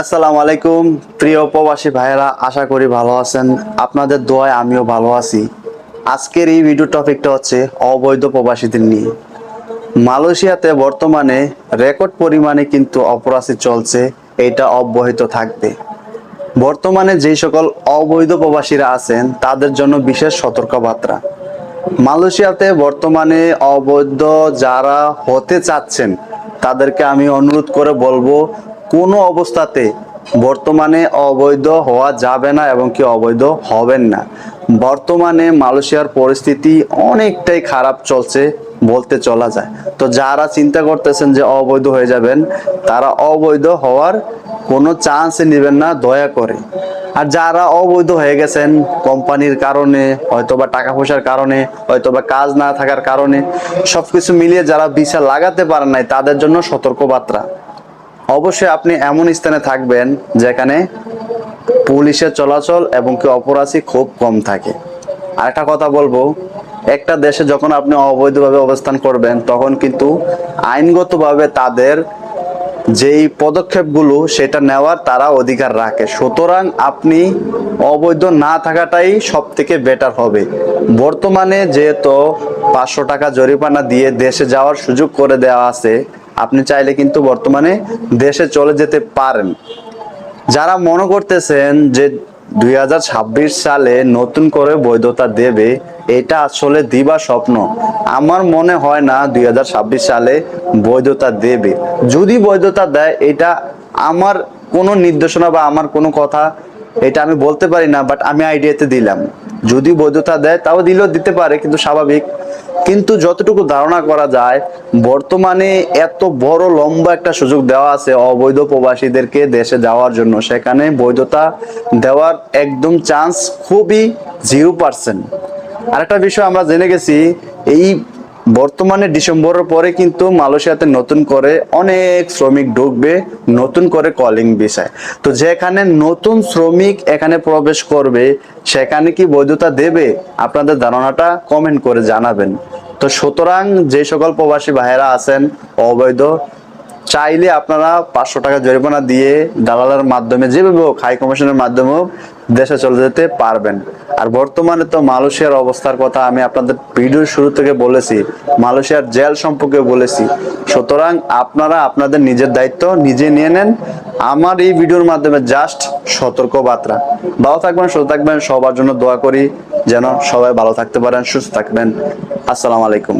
আসসালামু আলাইকুম, প্রিয় প্রবাসী ভাইয়েরা, আশা করি ভালো আছেন। আপনাদের দোয়ায় আমিও ভালো আছি। আজকের এই ভিডিও টপিকটা হচ্ছে অবৈধ প্রবাসীদের নিয়ে। মালয়েশিয়াতে বর্তমানে রেকর্ড পরিমাণে কিন্তু অপরাধী চলছে, এটা অব্যাহত থাকবে। বর্তমানে যেই সকল অবৈধ প্রবাসীরা আছেন, তাদের জন্য বিশেষ সতর্কবার্তা। মালয়েশিয়াতে বর্তমানে অবৈধ যারা হতে চাচ্ছেন, তাদেরকে আমি অনুরোধ করে বলব কোনো অবস্থাতে বর্তমানে অবৈধ হওয়া যাবে না এবং কি অবৈধ হবেন না। বর্তমানে মালয়েশিয়ার পরিস্থিতি অনেকটাই খারাপ চলছে বলতে চলা যায়। তো যারা চিন্তা করতেছেন যে অবৈধ হয়ে যাবেন, তারা অবৈধ হওয়ার কোনো চান্স নেবেন না, দয়া করে। আর যারা অবৈধ হয়ে গেছেন, কোম্পানির কারণে, হয়তোবা টাকা পয়সার কারণে, হয়তোবা কাজ না থাকার কারণে, সবকিছু মিলিয়ে যারা ভিসা লাগাতে পারেন নাই, তাদের জন্য সতর্কবার্তা। অবশ্যই আপনি এমন স্থানে থাকবেন যেখানে পুলিশের চলাচল এবং কি অপরাধী খুব কম থাকে। আরেকটা কথা বলব, একটা দেশে যখন আপনি অবৈধভাবে অবস্থান করবেন, তখন কিন্তু আইনগতভাবে তাদের যেই পদক্ষেপগুলো সেটা নেওয়ার তারা অধিকার রাখে। সুতরাং আপনি অবৈধ না থাকাটাই সব থেকে বেটার হবে। বর্তমানে যেহেতু পাঁচশো টাকা জরিমানা দিয়ে দেশে যাওয়ার সুযোগ করে দেওয়া আছে আপনি চাইলে কিন্তু বর্তমানে দেশে চলে যেতে পারেন। যারা মনে করতেছেন যে দুই হাজার ছাব্বিশ সালে নতুন করে বৈধতা দেবে, এটা আসলে দিবা স্বপ্ন। আমার মনে হয় না দুই হাজার ছাব্বিশ সালে বৈধতা দেবে। যদি বৈধতা দেয়, এটা আমার কোনো নির্দেশনা বা আমার কোনো কথা, এটা আমি বলতে পারি না বাট আমি আইডিয়াতে দিলাম। যদি বৈধতা দেয়, তাও দিলেও দিতে পারে, কিন্তু স্বাভাবিক। কিন্তু যতটুকু ধারণা করা যায়, বর্তমানে এত বড়, লম্বা একটা সুযোগ দেওয়া আছে অবৈধ প্রবাসীদেরকে দেশে যাওয়ার জন্য। সেখানে বৈধতা দেওয়ার একদম চান্স খুবই জিরো পার্সেন্ট আরেকটা বিষয় আমরা জেনে গেছি, এই বর্তমানে ডিসেম্বরের পরে কিন্তু মালয়েশিয়াতে নতুন করে অনেক শ্রমিক ঢুকবে, নতুন করে কলিং বিষয়। তো যেখানে নতুন শ্রমিক এখানে প্রবেশ করবে, সেখানে কি বৈধতা দেবে? আপনাদের ধারণাটা কমেন্ট করে জানাবেন। তো সুতরাং যে সকল প্রবাসী ভাইয়েরা আছেন, অবৈধ চাইলে আপনারা পাঁচশো টাকা জরিমানা দিয়ে দালালের মাধ্যমে, যেভাবে হোক হাই কমিশনের মাধ্যমে দেশে চলে যেতে পারবেন। আর বর্তমানে তো মালয়েশিয়ার অবস্থার কথা আমি আপনাদের ভিডিওর শুরু থেকে বলেছি, মালয়েশিয়ার জেল সম্পর্কে বলেছি। সুতরাং আপনারা আপনাদের নিজের দায়িত্ব নিজে নিয়ে নেন। আমার এই ভিডিওর মাধ্যমে জাস্ট সতর্ক বার্তা ভালো থাকবেন, সুস্থ থাকবেন, সবার জন্য দোয়া করি, যেন সবাই ভালো থাকতে পারেন, সুস্থ থাকবেন। আসসালামু আলাইকুম।